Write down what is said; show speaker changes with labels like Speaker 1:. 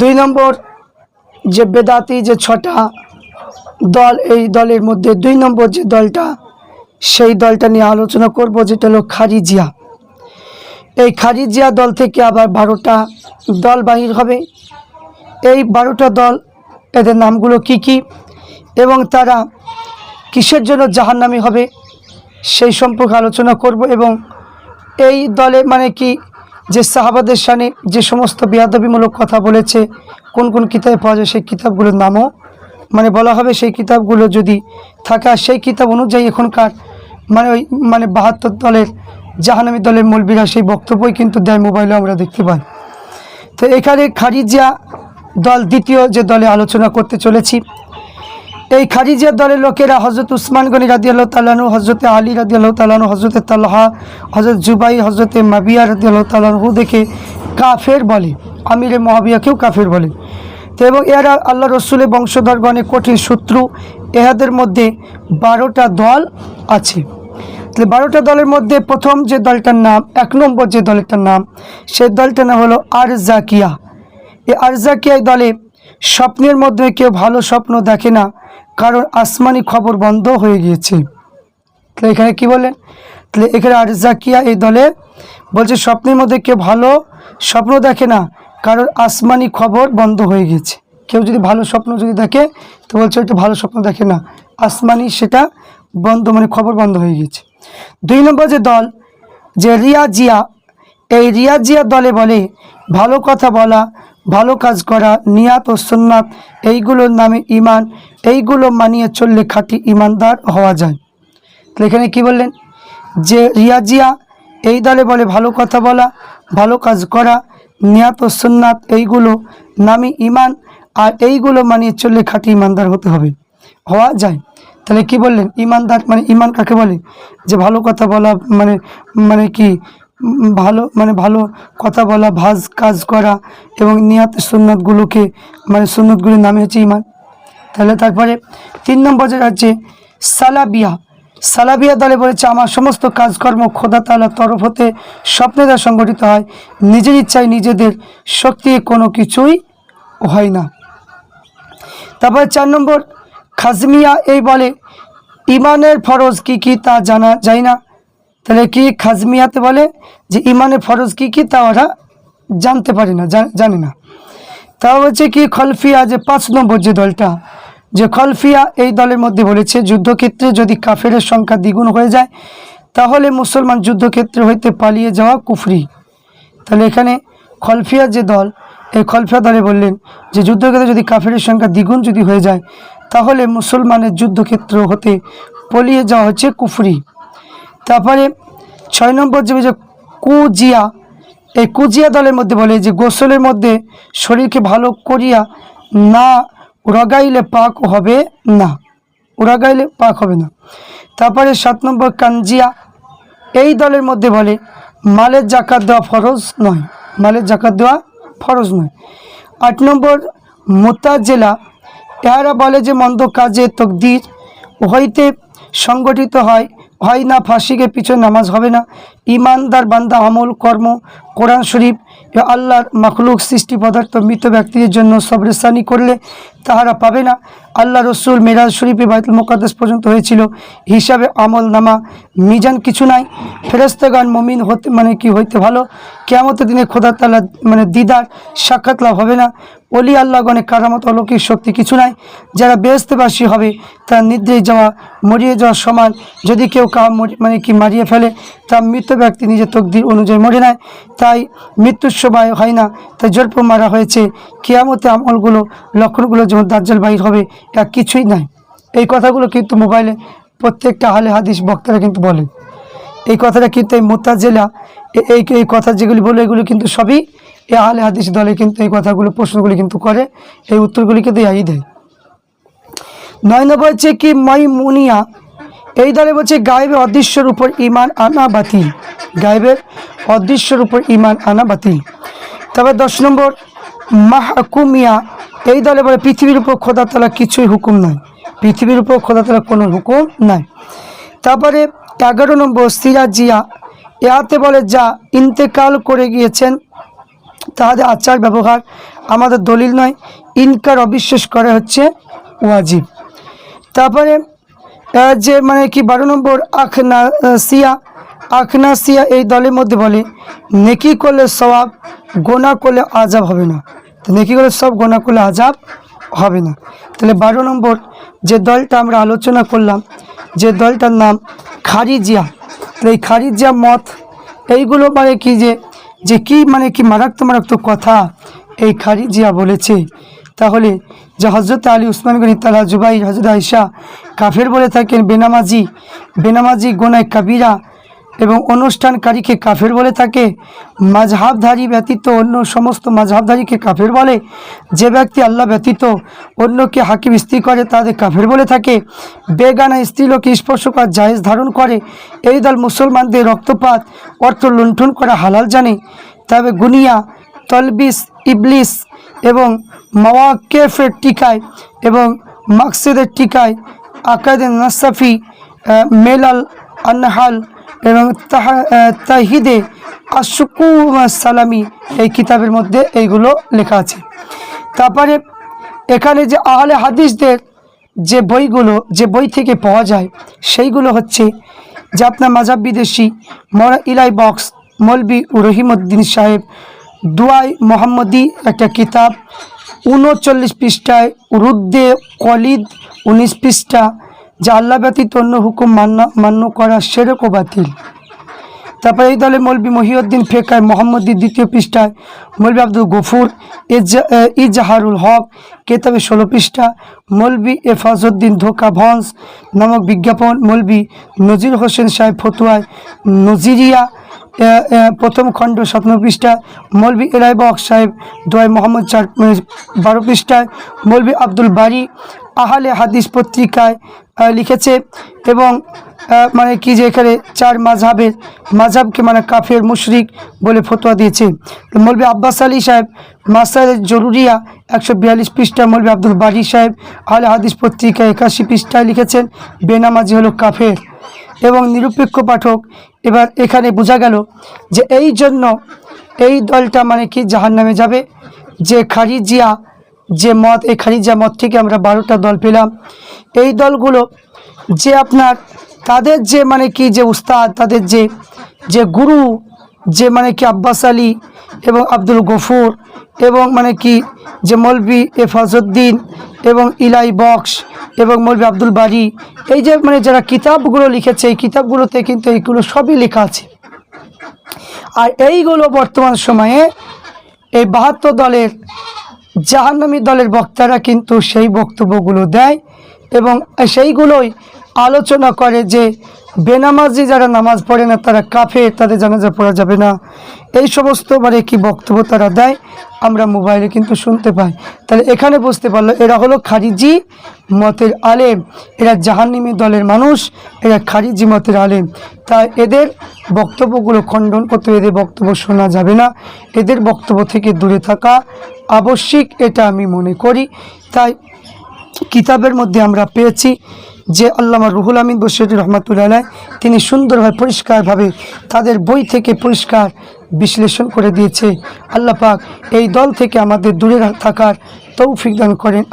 Speaker 1: দুই নম্বর, যে বেদাতি, যে ছটা দল, এই দলের মধ্যে দুই নম্বর যে দলটা, সেই দলটা নিয়ে আলোচনা করব, যেটা হলো খারিজিয়া। এই খারিজিয়া দল থেকে আবার বারোটা দল বাহির হবে। এই বারোটা দল, এদের নামগুলো কি কি? এবং তারা কিসের জন্য জাহান্নামি হবে? সেই সম্পর্কে আলোচনা করব এবং এই দলে মানে কি যে সাহাবাদের সানে যে সমস্ত বেয়াদবিমূলক কথা বলেছে, কোন কোন কিতাবে পাওয়া যায় সেই কিতাবগুলোর নামও? মানে বলা হবে সেই কিতাবগুলো যদি থাকে সেই কিতাব অনুযায়ী এখনকার মানে ওই মানে বাহাত্তর দলের জাহানামি দলের মৌলবীরা সেই বক্তব্যই কিন্তু দেয় মোবাইলে আমরা দেখতে পাই। তো এখানে খারিজিয়া দল দ্বিতীয় যে দলে আলোচনা করতে চলেছি এই খারিজিয়া দলের লোকেরা হজরত উসমান গনি রাদিয়াল্লাহ তালানু হজরতে আলী রাদিয়াল্লাহ তালানু হজরতে তাল্লাহা হজরত জুবাই হজরতে মাবিয়া রাদিয়াল্লাহ তালানহু দেখে কাফের বলে, আমিরে মহাবিয়াকেও কাফের বলে। তো এবং এরা আল্লাহ রসুলের বংশধরগণের কঠিন শত্রু, এহাদের মধ্যে বারোটা দল আছে। তাহলে বারোটা দলের মধ্যে প্রথম যে দলটার নাম, এক নম্বর যে দলটার নাম, সেই দলটার নাম হলো আর জাকিয়া এই আরজাকিয়া দলে স্বপ্নের মধ্যে কেউ ভালো স্বপ্ন দেখে না কারণ আসমানি খবর বন্ধ হয়ে গিয়েছে। তাহলে এখানে কি বলেন তাহলে এখানে আরজাকিয়া এই দলে বলছে, স্বপ্নের মধ্যে কেউ ভালো স্বপ্ন দেখে না, কারণ আসমানি খবর বন্ধ হয়ে গিয়েছে। কেউ যদি ভালো স্বপ্ন যদি দেখে, তো বলছে ওইটা ভালো স্বপ্ন দেখে না। আসমানি সেটা বন্ধ মানে খবর বন্ধ হয়ে গিয়েছে। দুই নম্বর যে দল, যে রিয়াজিয়া, এই রিয়াজিয়া দলে বলে, ভালো কথা বলা ভালো কাজ করা, নিয়াত ও সুন্নাত, এইগুলোর নামে ইমান এইগুলো মানিয়ে চললে খাঁটি ইমানদার হওয়া যায়। এখানে কি বললেন? যে রিয়াজিয়া, এই দলে বলে ভালো কথা বলা, ভালো কাজ করা, নিয়াত ও সুন্নাত, এইগুলো নামে ইমান আর এইগুলো মানিয়ে চললে খাঁটি ইমানদার হতে হবে, হওয়া যায়। তাহলে কি বললেন? ইমানদার মানে ইমান কাকে বলে? যে ভালো কথা বলা মানে মানে কি ভালো মানে ভালো কথা বলা, ভাজ কাজ করা এবং নিয়াত সুন্নতগুলোকে মানে সুন্নতগুলির নামে হচ্ছে ইমান তাহলে তারপরে তিন নম্বর যেটা হচ্ছে সালাবিয়া। সালাবিয়া দলে বলেছে, আমার সমস্ত কাজকর্ম খোদা তালার তরফ হতে স্বপ্নে দ্বারা সংগঠিত হয়। নিজের ইচ্ছায় নিজেদের শক্তি কোনো কিছুই হয় না। তারপরে চার নম্বর, খাজমিয়া এই বলে ইমানের ফরজ কি কি তা জানা যায় না। তাহলে কি খাজমিয়াতে বলে যে ইমানের ফরজ কি কি? তা ওরা জানতে পারে না জানে না। তা হচ্ছে কি, খলফিয়া যে পাঁচ নম্বর যে দলটা, যে খলফিয়া এই দলের মধ্যে বলেছে, যুদ্ধক্ষেত্রে যদি কাফের সংখ্যা দ্বিগুণ হয়ে যায়, তাহলে মুসলমান যুদ্ধক্ষেত্রে হইতে পালিয়ে যাওয়া কুফরি। তাহলে এখানে খলফিয়া যে দল, এই খলফিয়া দলে বললেন যে যুদ্ধক্ষেত্রে যদি কাফের সংখ্যা দ্বিগুণ যদি হয়ে যায়, তাহলে মুসলমানের যুদ্ধক্ষেত্র হতে পলিয়ে যাওয়া হচ্ছে কুফরি। তারপরে ছয় নম্বর যে যে কুজিয়া, এই কুজিয়া দলের মধ্যে বলে যে গোসলের মধ্যে শরীরকে ভালো করিয়া না রগাইলে পাক হবে না। উড়াগাইলে পাক হবে না। তারপরে সাত নম্বর কাঞ্জিয়া এই দলের মধ্যে বলে মালের জাকাত দেওয়া ফরজ নয়। মালের জাকাত দেওয়া ফরজ নয়। আট নম্বর মোতাজেলা এরা বলে যে মন্দ কাজে তকদির হইতে সংগঠিত হয় হয় না, ফাঁসিকে পিছনে নামাজ হবে না। ইমানদার বান্দা আমল, কর্ম, কোরআন শরীফ আল্লাহর মখলুক সৃষ্টি পদার্থ মৃত ব্যক্তিদের জন্য সবরেসানি করলে তাহারা পাবে না। আল্লাহ রসুল মেরাজ শরীফে বাইতুল মোকাদ্দাস পর্যন্ত হয়েছিল। হিসাবে আমল নামা মিজান কিছু নাই। ফেরস্তাগান মমিন হতে মানে কি হইতে ভালো? কেমতের দিনে খোদা তালা মানে দিদার সাক্ষাৎ লাভ হবে না। অলি আল্লাহগণের কারামত, অলৌকিক শক্তি কিছু নাই। যারা বেহস্তেবাসী হবে, তার নিদ্রে যাওয়া, মরিয়ে যাওয়ার সমান। যদি কেউ কা মানে কি মারিয়ে ফেলে, তার মৃত ব্যক্তি নিজের তকদির অনুযায়ী মরে নেয়। তাই মৃত্যুর সময় হয় না। তাই জল্প মারা হয়েছে, কেয়ামতে আমলগুলো, লক্ষণগুলো যেমন দাজ্জাল বাহির হবে এটা কিছুই নাই। এই কথাগুলো কিন্তু মোবাইলে প্রত্যেকটা হালে হাদিস বক্তারা কিন্তু বলে। এই কথাটা কিন্তু এই মোতাজেলা এই এই কথা যেগুলি বলে, এগুলো কিন্তু সবই এ আহলে হাদিস দলে কিন্তু এই কথাগুলো, প্রশ্নগুলি কিন্তু করে, এই উত্তরগুলি কিন্তু এই দেয় নয় নম্বর হচ্ছে কি মাই মুনিয়া এই দলে বলছে, গায়েবের অদৃশ্যর উপর ইমান আনা বাতিল। গায়েবের অদৃশ্যর উপর ইমান আনা বাতিল। তবে দশ নম্বর, মাহকুমিয়া। এই দলে বলে, পৃথিবীর উপর খোদা তালা কিছুই হুকুম নয় পৃথিবীর উপর খোদা তালা কোনো হুকুম নাই। তারপরে এগারো নম্বর, সিরাজিয়া। এহাতে বলে, যা ইন্তেকাল করে গিয়েছেন তাহাদের আচার ব্যবহার আমাদের দলিল নয়, ইনকার অবিশ্বাস করা হচ্ছে ওয়াজিব। তারপরে যে মানে কি বারো নম্বর, আখনা সিয়া আখনা, সিয়া এই দলের মধ্যে বলে, নেকি করলে সবাব গোনা করলে আজাব হবে না। তো নেকি করলে সব গোনা করলে আজাব হবে না। তাহলে বারো নম্বর, যে দলটা আমরা আলোচনা করলাম, যে দলটার নাম খারিজিয়া। তো এই খারিজিয়া মত, এইগুলো মানে কি যে যে কি মানে কি মারাত্মক মারাত্মক কথা এই খারিজিয়া বলেছে। তাহলে যে হজরত আলী উসমান গনি, তালা জুবাই হজরত আইসা কাফের বলে থাকেন, বেনামাজি বেনামাজি গোনায় কাবিরা এবং অনুষ্ঠানকারীকে কাফের বলে থাকে। মাঝহাবধারী ব্যতীত অন্য সমস্ত মাঝহাবধারীকে কাফের বলে। যে ব্যক্তি আল্লাহ ব্যতীত অন্যকে হাকিম স্ত্রী করে, তাদের কাফের বলে থাকে। বেগানা স্ত্রীলোকে স্পর্শ করা জায়েজ ধারণ করে। এই দল মুসলমানদের রক্তপাত, অর্থ লুণ্ঠন করা হালাল জানে। তবে গুনিয়া, তলবিস, ইবলিস এবং মাওয়াকেফের টিকায় এবং মাকসেদের টিকায় আকাদের নাসাফি মেলাল আনহাল এবং তাহিদে আশুকু সালামি এই কিতাবের মধ্যে এইগুলো লেখা আছে। তারপরে এখানে যে আহলে হাদিসদের যে বইগুলো, যে বই থেকে পাওয়া যায়, সেইগুলো হচ্ছে যে আপনার মাজাব বিদেশি মরা ইলাই বক্স, মলবি রহিমউদ্দিন সাহেব দুয়াই মোহাম্মদী একটা কিতাব, উনচল্লিশ পৃষ্ঠায় রুদ্দে কলিদ, উনিশ পৃষ্ঠা যা আল্লাহ ব্যতীত অন্য হুকুম মান্য মান্য করা সেরক ও বাতিল। তারপরে এই দলে মৌলবী মহিউদ্দিন ফেকায় মোহাম্মদী দ্বিতীয় পৃষ্ঠায় মৌলবী আব্দুল গফুর ইজাহারুল হক কেতাবে ষোলো পৃষ্ঠা, মৌলবী এফাজউদ্দিন ধোকা ভঞ্জ নামক বিজ্ঞাপন, মৌলবী নজির হোসেন সাহেব ফতুয়ায় নজিরিয়া প্রথম খণ্ড স্বপ্ন পৃষ্ঠা, মৌলবী এলাই বক সাহেব দোয়াই মোহাম্মদ চার বারো পৃষ্ঠায়, মৌলবী আব্দুল বারি আহলে হাদিস পত্রিকায় লিখেছে এবং মানে কি যে এখানে চার মাঝহাবের মাঝহাবকে মানে কাফের মুশরিক বলে ফতোয়া দিয়েছে। মৌলবী আব্বাস আলী সাহেব, মাসাইল জরুরিয়া একশো বিয়াল্লিশ পৃষ্ঠা মৌলবী আব্দুল বারি সাহেব, আহলে হাদিস পত্রিকা একাশি পৃষ্ঠায় লিখেছেন, বেনামাজি হলো কাফের। এবং নিরপেক্ষ পাঠক, এবার এখানে বোঝা গেল যে এই জন্য এই দলটা মানে কি জাহান নামে যাবে, যে খারিজিয়া যে মত এই খারিজিয়া মত থেকে আমরা বারোটা দল পেলাম, এই দলগুলো যে আপনার তাদের যে মানে কি যে উস্তাদ, তাদের যে যে গুরু, যে মানে কি আব্বাস আলী এবং আব্দুল গফুর এবং মানে কি যে মৌলবি এফাজউদ্দিন এবং ইলাই বক্স এবং মৌলবি আব্দুল বারি, এই যে মানে যারা কিতাবগুলো লিখেছে, এই কিতাবগুলোতে কিন্তু এইগুলো সবই লেখা আছে। আর এইগুলো বর্তমান সময়ে এই বাহাত্তর দলের জাহান্নামী দলের বক্তারা কিন্তু সেই বক্তব্যগুলো দেয় এবং সেইগুলোই আলোচনা করে যে বেনামাজি যারা নামাজ পড়ে না, তারা কাফে তাদের জানাজা পড়া যাবে না। এই সমস্ত মানে কি বক্তব্য তারা দেয়, আমরা মোবাইলে কিন্তু শুনতে পাই। তাহলে এখানে বুঝতে পারল, এরা হলো খারিজি মতের আলেম। এরা জাহান্নিমি দলের মানুষ, এরা খারিজি মতের আলেম। তাই এদের বক্তব্যগুলো খণ্ডন করতে এদের বক্তব্য শোনা যাবে না। এদের বক্তব্য থেকে দূরে থাকা আবশ্যিক, এটা আমি মনে করি। তাই কিতাবের মধ্যে আমরা পেয়েছি। যে আল্লামা রুহুল আমিন বসির রহমাতুল্লাহ তিনি সুন্দরভাবে, পরিষ্কারভাবে তাদের বই থেকে পরিষ্কার বিশ্লেষণ করে দিয়েছে। আল্লাহ পাক এই দল থেকে আমাদের দূরে থাকার তৌফিক দান করেন।